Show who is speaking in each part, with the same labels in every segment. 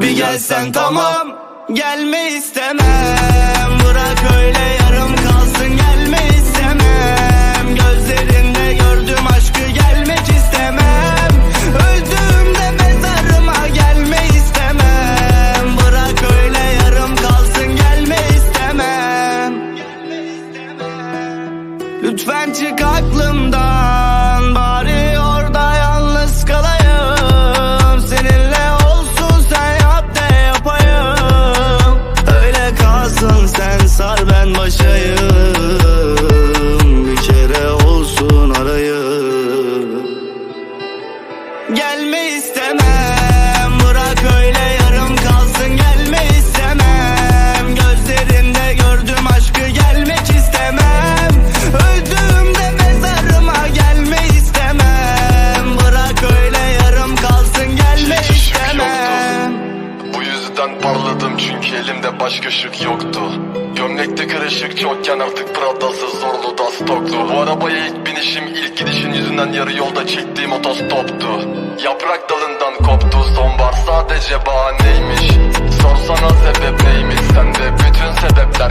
Speaker 1: Bir gelsen tamam Gelme istemem. Bırak öyle yarım
Speaker 2: başka ışık yoktu. Gömlekte kırışık çokken artık Prada'sı zorlu da stoklu Bu arabaya ilk binişim ilk gidişin yüzünden yarı yolda çektiğim otostoptu. Yaprak dalından koptu sonbahar sadece bahaneymiş. Sorsana sebep neymiş sende bütün sebepler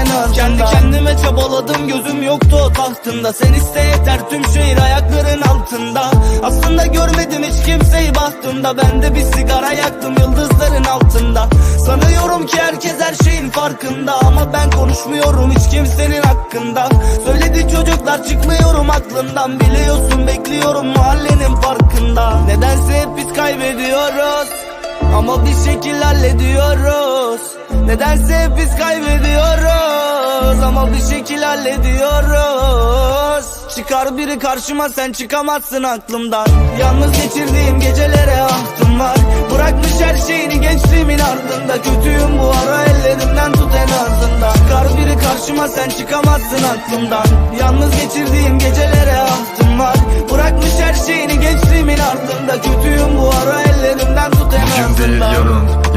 Speaker 1: en azından Kendi kendime çabaladım gözüm yoktu o tahtında. Sen iste yeter tüm şehir ayakların altında. Aslında görmedim hiç kimseyi bahtımda. Ben de bir sigara yaktım yıldızların altında. Sanıyorum ki herkes her şeyin farkında. Ama ben konuşmuyorum hiç kimsenin hakkında. Söyledi çocuklar çıkmıyorum aklımdan. Biliyorsun bekliyorum mahallenin farkında. Nedense hep biz kaybediyoruz ama bir şekil hallediyoruz Nedense biz kaybediyoruz. Ama bir şekil hallediyoruz Çıkar biri karşıma sen çıkamazsın aklımdan. Yalnız geçirdiğim gecelere ahtım var. Bırakmış her şeyini gençliğimin ardında. Kötüyüm bu ara ellerimden tut en azından. Çıkar biri karşıma sen çıkamazsın aklımdan. Yalnız geçirdiğim gecelere ahtım var. Bırakmış her şeyini gençliğimin ardında. Kötüyüm bu ara ellerimden tut en
Speaker 2: Bugün
Speaker 1: azından.
Speaker 2: değil yarın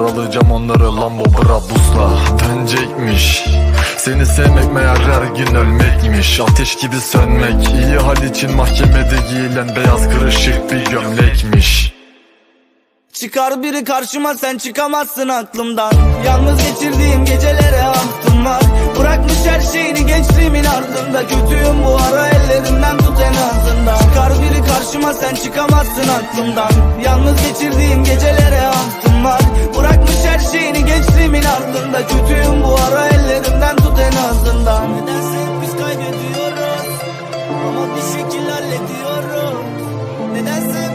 Speaker 2: Alacağım onları Lambo Brabus'la. Dönecekmiş. Seni sevmek meğer her gün ölmekmiş. Ateş gibi sönmek iyi hal için mahkemede giyilen beyaz kırışık bir gömlekmiş.
Speaker 1: Çıkar biri karşıma sen çıkamazsın aklımdan. Yalnız geçirdiğim gecelere ahtım var. Bırakmış her şeyini gençliğimin ardında. Kötüyüm bu ara ellerinden tut en azından. Çıkar biri karşıma sen çıkamazsın aklımdan. Yalnız geçirdiğim gecelere ahtım var. Bırakmış her şeyini gençliğimin ardında. Kötüyüm bu ara ellerinden tut en azından. Nedense hep biz kaybediyoruz Ama bir şekil hallediyoruz. Nedense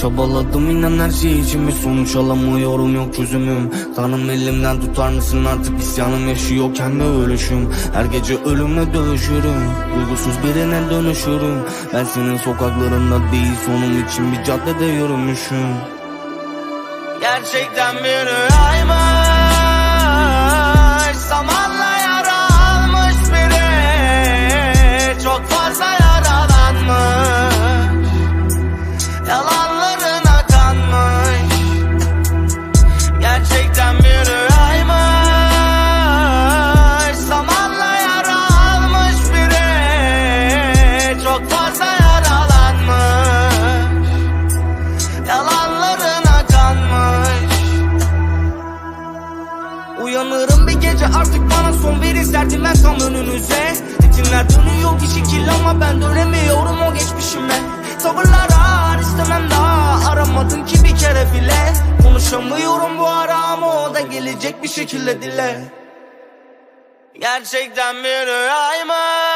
Speaker 1: Çabaladım inan her şey için bir sonuç alamıyorum yok çözümüm. Tanrım elimden tutar mısın artık? İsyanım yaşıyor kendi ölüşüm. Her gece ölümle dövüşürüm Duygusuz birine dönüşürüm. Ben senin sokaklarında değil sonum için bir caddede yürümüşüm. Gerçekten bir rüyaymış dile Gerçekten bir rüyaymış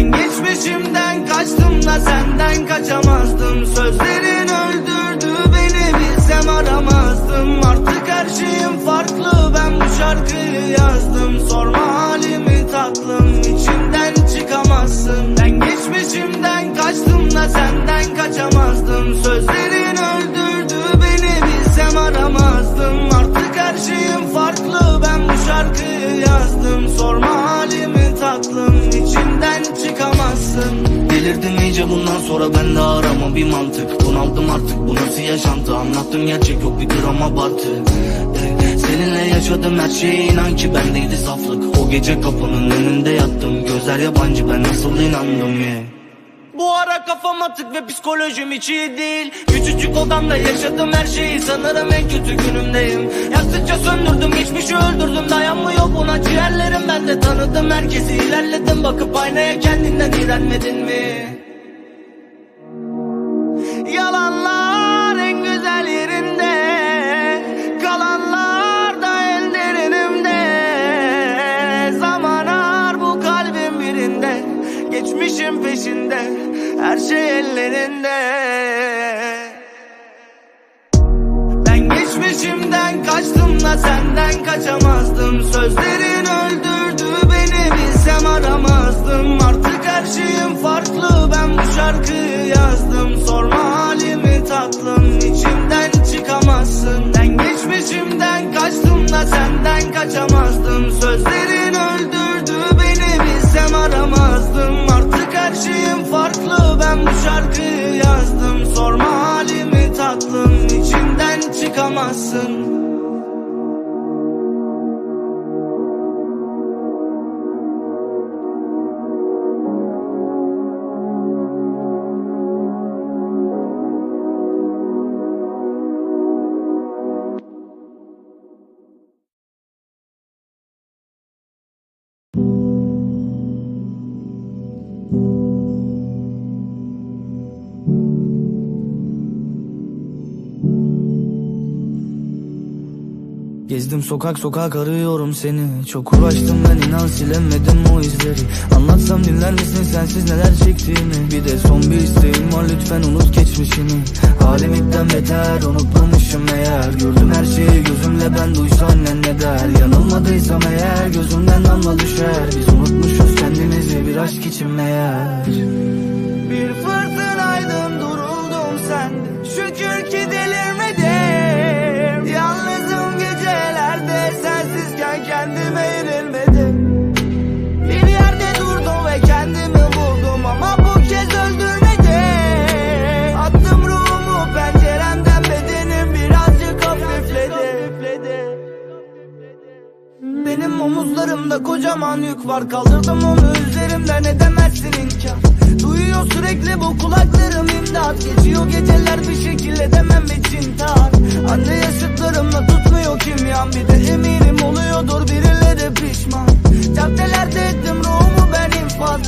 Speaker 1: Ben geçmişimden kaçtım da senden kaçamazdım. Sözlerin öldürdü beni bilsem aramazdım. Artık her şeyim farklı ben bu şarkıyı yazdım. Sorma halimi tatlım içimden çıkamazsın. Ben geçmişimden kaçtım da senden kaçamazdım. Sözlerin öldürdü beni bilsem aramazdım İyice bundan sonra ben de arama bir mantık Bunaldım artık. Bu nasıl yaşantı? Anlattım gerçek yok bir gram abartı. Seninle yaşadım her şeye inan ki bendeydi saflık. O gece kapının önünde yattım. Gözler yabancı ben nasıl inandım yeah. Bu ara kafam atık ve psikolojim hiç iyi değil. Küçücük odamda yaşadım her şeyi sanırım en kötü günümdeyim. Yaktıkça söndürdüm geçmişi öldürdüm. Dayanmıyor buna ciğerlerim. Ben de tanıdım herkesi ilerledim. Bakıp aynaya kendinden iğrenmedin mi? Peşinde Her şey ellerinde. Ben geçmişimden kaçtım da senden kaçamazdım. Sözlerin öldürdü beni bilsem aramazdım. Artık her şeyim farklı ben bu şarkıyı yazdım. Sorma halimi tatlım içimden çıkamazsın. Ben geçmişimden kaçtım da senden kaçamazdım. Sözlerin ben bu şarkıyı yazdım. Sorma halimi tatlım. İçimden çıkamazsın Gezdim sokak sokak arıyorum seni. Çok uğraştım ben inan silemedim o izleri. Anlatsam dinler misin sensiz neler çektiğimi? Bir de son bir isteğim var lütfen unut geçmişini Halim ipten beter unutmamışım eğer. Gördüm her şeyi gözümle ben duysa annen ne der? Yanılmadıysam eğer gözümden damla düşer. Biz unutmuşuz Benim omuzlarımda kocaman yük var. Kaldırdım onu üzerimden edemezsin inkar? Duyuyor sürekli bu kulaklarım imdat. Geçiyor geceler bir şekil edemem için tar Anne yaşıtlarımla tutmuyor kimyam Bir de eminim oluyordur birileri pişman. Caddelerde ettim ruhumu ben infaz.